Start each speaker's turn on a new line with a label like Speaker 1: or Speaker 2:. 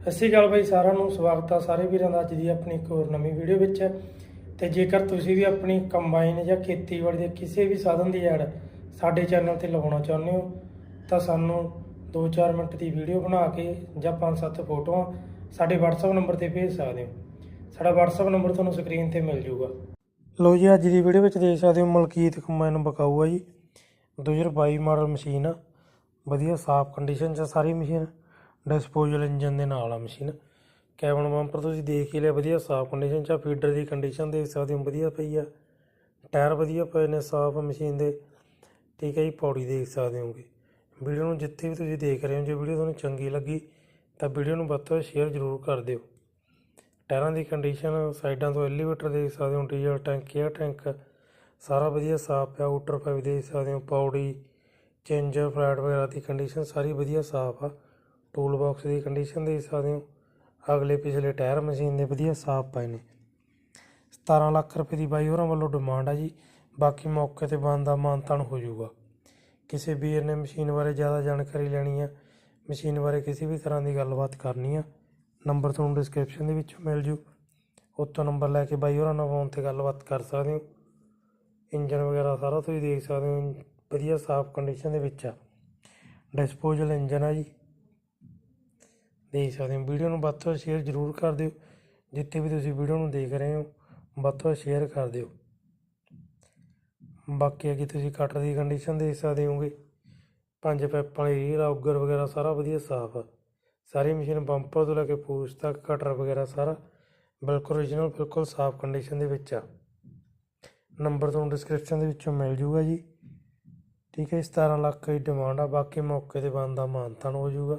Speaker 1: ਸਤਿ ਸ਼੍ਰੀ ਅਕਾਲ ਬਾਈ, ਸਾਰਿਆਂ ਨੂੰ ਸਵਾਗਤ ਆ ਸਾਰੇ ਵੀਰਾਂ ਦਾ ਅੱਜ ਦੀ ਆਪਣੀ ਇੱਕ ਹੋਰ ਨਵੀਂ ਵੀਡੀਓ ਵਿੱਚ। ਤੇ ਜੇਕਰ ਤੁਸੀਂ ਵੀ ਆਪਣੀ ਕੰਬਾਈਨ ਜਾਂ ਖੇਤੀਬਾੜੀ ਦੇ ਕਿਸੇ ਵੀ ਸਾਧਨ ਦੀ ਐਡ ਸਾਡੇ ਚੈਨਲ ਤੇ ਲਗਾਉਣਾ ਚਾਹੁੰਦੇ ਹੋ, ਤਾਂ ਸਾਨੂੰ 2-4 ਮਿੰਟ ਦੀ ਵੀਡੀਓ ਬਣਾ ਕੇ ਜਾਂ 5-7 ਫੋਟੋਆਂ ਸਾਡੇ WhatsApp ਨੰਬਰ ਤੇ ਭੇਜ ਸਕਦੇ ਹੋ। ਸਾਡਾ WhatsApp ਨੰਬਰ ਤੁਹਾਨੂੰ ਸਕਰੀਨ ਤੇ ਮਿਲ ਜਾਊਗਾ। ਲੋ ਜੀ, ਅੱਜ ਦੀ ਵੀਡੀਓ ਵਿੱਚ ਦੇਖ ਸਕਦੇ ਹੋ ਮਲਕੀਤ ਕੰਬਾਈਨ ਬਕਾਊ ਆ ਜੀ। 2022 ਮਾਡਲ ਮਸ਼ੀਨ ਆ। ਵਧੀਆ ਸਾਫ਼ ਕੰਡੀਸ਼ਨ 'ਚ ਆ ਸਾਰੀ ਮਸ਼ੀਨ। ਡਿਸਪੋਜ਼ਲ ਇੰਜਨ ਦੇ ਨਾਲ ਆ ਮਸ਼ੀਨ ਕੈਬਨ ਬੰਪਰ ਤੁਸੀਂ ਦੇਖ ਹੀ ਲਿਆ, ਵਧੀਆ ਸਾਫ਼ ਕੰਡੀਸ਼ਨ 'ਚ ਆ ਫੀਡਰ ਦੀ ਕੰਡੀਸ਼ਨ ਦੇਖ ਸਕਦੇ ਹੋ, ਵਧੀਆ ਪਈ ਆ। ਟਾਇਰ ਵਧੀਆ ਪਏ ਨੇ ਸਾਫ਼ ਮਸ਼ੀਨ ਦੇ। ਠੀਕ ਹੈ ਜੀ, ਪੌੜੀ ਦੇਖ ਸਕਦੇ ਹੋਗੇ। ਵੀਡੀਓ ਨੂੰ ਜਿੱਥੇ ਵੀ ਤੁਸੀਂ ਦੇਖ ਰਹੇ ਹੋ, ਜੇ ਵੀਡੀਓ ਤੁਹਾਨੂੰ ਚੰਗੀ ਲੱਗੀ, ਤਾਂ ਵੀਡੀਓ ਨੂੰ ਵੱਧ ਤੋਂ ਵੱਧ ਸ਼ੇਅਰ ਜ਼ਰੂਰ ਕਰ ਦਿਓ। ਟਾਇਰਾਂ ਦੀ ਕੰਡੀਸ਼ਨ ਸਾਈਡਾਂ ਤੋਂ ਐਲੀਵੇਟਰ ਦੇਖ ਸਕਦੇ ਹੋ ਡੀਜ਼ਲ ਟੈਂਕ ਏਅਰ ਟੈਂਕ ਸਾਰਾ ਵਧੀਆ ਸਾਫ਼ ਪਿਆ ਆਊਟਰ ਪਾਈਪ ਦੇਖ ਸਕਦੇ ਹੋ, ਪੌੜੀ ਚੇਂਜਰ ਫਲੈਟ ਵਗੈਰਾ ਦੀ ਕੰਡੀਸ਼ਨ ਸਾਰੀ ਵਧੀਆ ਸਾਫ਼ ਆ। ਟੂਲ ਬਾਕਸ ਦੀ ਕੰਡੀਸ਼ਨ ਦੇਖ ਸਕਦੇ ਹੋ। ਅਗਲੇ ਪਿਛਲੇ ਟਾਇਰ ਮਸ਼ੀਨ ਦੇ ਵਧੀਆ ਸਾਫ਼ ਪਏ ਨੇ। 17 ਲੱਖ ਰੁਪਏ ਦੀ ਬਾਈ ਹੋਰਾਂ ਵੱਲੋਂ ਡਿਮਾਂਡ ਆ ਜੀ। ਬਾਕੀ ਮੌਕੇ ਤੇ ਬਣਦਾ ਮਾਨਤਾਨ ਹੋ ਜਾਊਗਾ। ਕਿਸੇ ਵੀਰ ਨੇ ਮਸ਼ੀਨ ਬਾਰੇ ਜ਼ਿਆਦਾ ਜਾਣਕਾਰੀ ਲੈਣੀ ਆ ਮਸ਼ੀਨ ਬਾਰੇ ਕਿਸੇ ਵੀ ਤਰ੍ਹਾਂ ਦੀ ਗੱਲਬਾਤ ਕਰਨੀ ਆ ਨੰਬਰ ਤੁਹਾਨੂੰ ਡਿਸਕ੍ਰਿਪਸ਼ਨ ਦੇ ਵਿੱਚ ਮਿਲ ਜੂ। ਉੱਤੋਂ ਨੰਬਰ ਲੈ ਕੇ ਬਾਈ ਹੋਰਾਂ ਨਾਲ ਫੋਨ ਤੇ ਗੱਲਬਾਤ ਕਰ ਸਕਦੇ ਹੋ। ਇੰਜਨ ਵਗੈਰਾ ਸਾਰਾ ਤੁਸੀਂ ਦੇਖ ਸਕਦੇ ਹੋ। ਵਧੀਆ ਸਾਫ਼ ਕੰਡੀਸ਼ਨ ਦੇ ਵਿੱਚ ਆ। ਡਿਸਪੋਜ਼ਲ ਇੰਜਨ ਆ ਜੀ। ਦੇਖ ਸਕਦੇ ਹੋ। ਵੀਡੀਓ ਨੂੰ ਵੱਧ ਤੋਂ ਵੱਧ ਸ਼ੇਅਰ ਜ਼ਰੂਰ ਕਰ ਦਿਓ। ਜਿੱਥੇ ਵੀ ਤੁਸੀਂ ਵੀਡੀਓ ਨੂੰ ਦੇਖ ਰਹੇ ਹੋ, ਵੱਧ ਤੋਂ ਵੱਧ ਸ਼ੇਅਰ ਕਰ ਦਿਓ। ਬਾਕੀ ਅੱਗੇ ਤੁਸੀਂ ਕਟਰ ਦੀ ਕੰਡੀਸ਼ਨ ਦੇਖ ਸਕਦੇ ਹੋਗੇ ਪੰਜ ਪੈਪ ਵਾਲੀ ਰੀਲ ਆਊਗਰ ਵਗੈਰਾ ਸਾਰਾ ਵਧੀਆ ਸਾਫ਼ ਆ। ਸਾਰੀ ਮਸ਼ੀਨ ਬੰਪਰ ਤੋਂ ਲੈ ਕੇ ਪੂਛ ਤੱਕ ਕਟਰ ਵਗੈਰਾ ਸਾਰਾ ਬਿਲਕੁਲ ਓਰੀਜਨਲ ਬਿਲਕੁਲ ਸਾਫ਼ ਕੰਡੀਸ਼ਨ ਦੇ ਵਿੱਚ ਆ। ਨੰਬਰ ਤੁਹਾਨੂੰ ਡਿਸਕ੍ਰਿਪਸ਼ਨ ਦੇ ਵਿੱਚੋਂ ਮਿਲ ਜੂਗਾ ਜੀ। ਠੀਕ ਹੈ 17 ਲੱਖ ਦੀ ਡਿਮਾਂਡ ਆ। ਬਾਕੀ ਮੌਕੇ ਤੇ ਬਣਦਾ ਮਾਨਤਾਨ ਹੋ ਜਾਊਗਾ